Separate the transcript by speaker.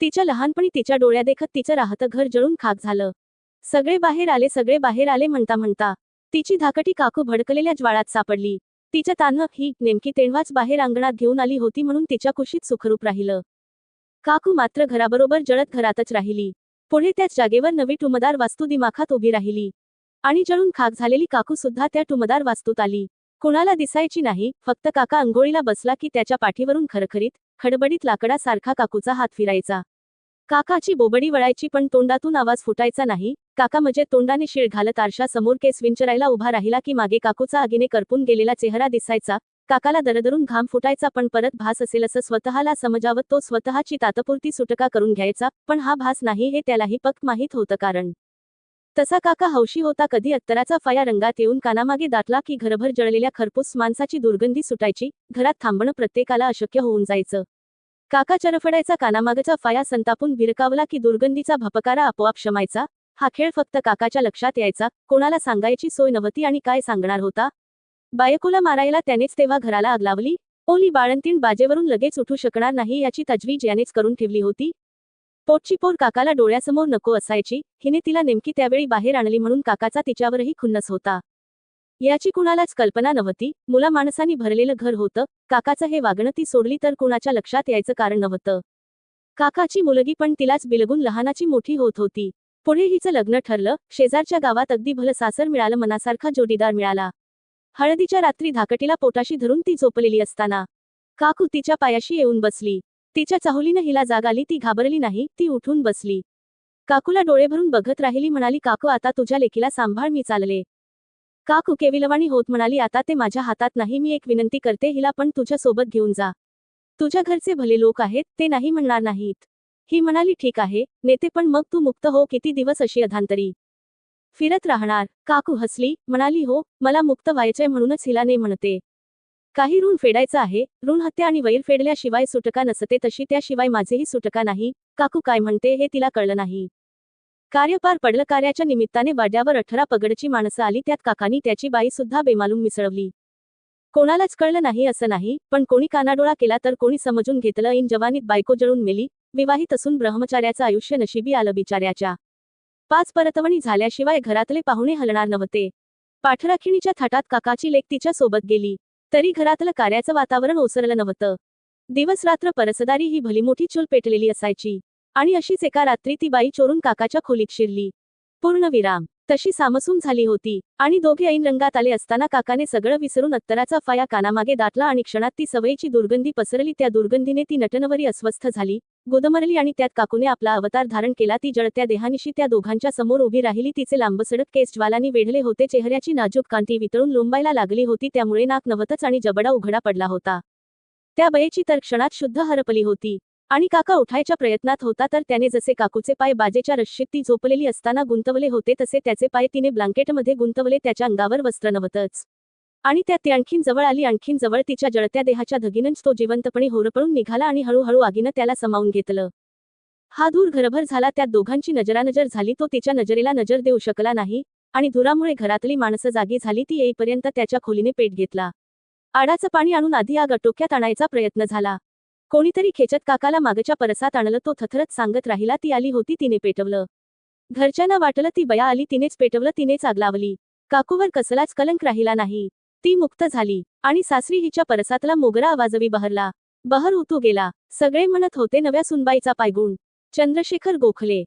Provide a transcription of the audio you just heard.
Speaker 1: तिच्या लहानपणी तिच्या डोळ्यादेखत तिचं राहतं घर जळून खाक झालं. सगळे बाहेर आले सगळे बाहेर आले म्हणता म्हणता तिची धाकटी काकू भडकलेल्या ज्वाळात सापडली. तिच्या तान्ह ही नेमकी तेव्हाच बाहेर अंगणात घेऊन आली होती म्हणून तिच्या कुशीत सुखरूप राहिलं. काकू मात्र घराबरोबर जळत घरातच राहिली. पुढे त्याच जागेवर नवी टुमदार वास्तू दिमाखात उभी राहिली. आणि जळून खाक झालेली काकू सुद्धा त्या टुमदार वास्तूत आली. कुणाला दिसायची नाही फक्त काका अंघोळीला बसला की त्याच्या पाठीवरून खरखरीत खडबडीत लाकडासारखा काकूचा हात फिरायचा. काकाची बोबडी वळायची पण तोंडातून आवाज फुटायचा नाही. काका म्हणजे तोंडाने शिळ घालत आरशा समोर केस विंचरायला उभा राहिला की मागे काकूचा आगीने करपून गेलेला चेहरा दिसायचा. काकाला दरदरून घाम फुटायचा पण परत भास असेल असं स्वतःला समजावत तो स्वतःची तात्पुरती सुटका करून घ्यायचा पण हा भास नाही हे त्यालाही पक्क माहीत होतं कारण. तसा काका हौशी होता कधी अत्तराचा फाया रंगात येऊन कानामागे दाटला की घरभर जळलेल्या खरपूस माणसाची दुर्गंधी सुटायची घरात थांबणं प्रत्येकाला अशक्य होऊन जायचं. काका चरफडायचा कानामागचा फाया संतापून भिरकावला की दुर्गंधीचा भपकारा आपोआप शमायचा? हा खेळ फक्त काकाच्या लक्षात यायचा. कोणाला सांगायची सोय नव्हती आणि काय सांगणार होता? बायकोला मारायला त्यानेच तेव्हा घराला आग लावली? ओली बाळंतीण बाजेवरून लगेच उठू शकणार नाही याची तजवीज यानेच करून ठेवली होती? पोटची पोर काकाला डोळ्यासमोर नको असायची. हिने तिला नेमकी त्यावेळी बाहेर आणली म्हणून काकाचा तिच्यावरही खुन्नस होता. याची कुणालाच कल्पना नव्हती. मुला माणसांनी भरलेलं घर होतं. काकाचं हे वागणं ती सोडली तर कुणाच्या लक्षात यायचं कारण नव्हतं. काकाची मुलगी पण तिलाच बिलगून लहानाची मोठी होत होती. पुढे हिचं लग्न ठरलं. शेजारच्या गावात अगदी भलं सासर मिळालं मनासारखा जोडीदार मिळाला. हळदीच्या रात्री धाकटीला पोटाशी धरून ती झोपलेली असताना काकू तिच्या पायाशी येऊन बसली. तिच्या चाहुलीनं हिला जाग आली ती घाबरली नाही ती उठून बसली. काकूला डोळे भरून बघत राहिली म्हणाली काकू आता तुझ्या लेकीला सांभाळ मी चालले. काकू केविलवाणी होत म्हणाली आता ते माझ्या हातात नाही मी एक विनंती करते हिला पण तुझ्या सोबत घेऊन जा. तुझ्या घरचे भले लोक आहेत ते नाही म्हणणार नाहीत. ही म्हणाली ठीक आहे नेते पण मग तू मुक्त हो किती दिवस अशी अधांतरी. फिरत राहणार काकू हसली म्हणाली हो मला मुक्त व्हायचंय म्हणूनच हिला ने म्हणते. काही ऋण फेडायचं आहे ऋण हत्या आणि वैर फेडल्याशिवाय सुटका नसते तशी त्याशिवाय माझेही सुटका नाही काकू काय म्हणते हे तिला कळलं नाही. कार्य पार पडलं कार्याच्या निमित्ताने वाड्यावर अठरा पगडची माणसं आली त्यात काकानी त्याची बाई सुद्धा बेमालूम मिसळवली. कोणालाच कळलं नाही असं नाही पण कोणी कानाडोळा केला तर कोणी समजून घेतलं इन जवानीत बायको जळून मेली विवाहित असून ब्रह्मचार्याचं आयुष्य नशिबी आलं बिचाऱ्याच्या. पाच परतवणी झाल्याशिवाय घरातले पाहुणे हलणार नव्हते. पाठराखिणीच्या थाटात काकाची लेक तिच्या सोबत गेली तरी घरातलं कार्याचं वातावरण ओसरलं नव्हतं. दिवस रात्र परसदारी ही भलीमोठी चूल पेटलेली असायची. आणि अशीच एका रात्री ती बाई चोरून काकाच्या खोलीत शिरली. पूर्ण विराम. तशी सामसूम झाली होती आणि दोघे ऐन रंगात आले असताना काकाने सगळं विसरून अत्तराचा फाया कानामागे दाटला आणि क्षणात ती सवयीची दुर्गंधी पसरली. त्या दुर्गंधीने ती नटनवरी अस्वस्थ झाली. गोदमरली आणि त्यात काकूने आपला अवतार धारण केला. ती जळत्या देहानिशी त्या दोघांच्या समोर उभी राहिली. तिचे लांबसडक केस ज्वालानी वेढले होते. चेहऱ्याची नाजूक कांती वितळून लोंबायला लागली होती. त्यामुळे नाक नवतच आणि जबडा उघडा पडला होता. त्या बयेची तर क्षणात शुद्ध हरपली होती. आणि काका उठायच्या प्रयत्नात होता तर त्याने जसे काकूचे पाय बाजेच्या रश्शीत ती झोपलेली असताना गुंतवले होते तसे त्याचे पाय तिने ब्लँकेटमध्ये गुंतवले त्याच्या अंगावर वस्त्र नव्हतंच. आणि त्यात ती आणखीन जवळ आली आणखीन जवळ तिच्या जळत्या देहाच्या धगीनंच तो जिवंतपणे होरपळून निघाला आणि हळूहळू आगीनं त्याला समावून घेतलं. हा धूर घरभर झाला त्यात दोघांची नजरानजर झाली तो तिच्या नजरेला नजर देऊ शकला नाही आणि धुरामुळे घरातली माणसं जागी झाली ती येईपर्यंत त्याच्या खोलीने पेट घेतला. आडाचं पाणी आणून आधी आग आटोक्यात आणायचा प्रयत्न झाला. कोणीतरी खेचत काकाला मागच्या परसात आणलं तो थथरत सांगत राहिला ती आली होती तिने पेटवलं. घरच्यांना वाटलं ती बया आली तिनेच पेटवलं तिनेच आग लावली. काकूवर कसलाच कलंक राहिला नाही. ती मुक्त झाली आणि सासरी हिच्या परसातला मोगरा आवाजवी बहरला. बहर उतू गेला. सगळे म्हणत होते नव्या सुनबाईचा पायगुण. चंद्रशेखर गोखले.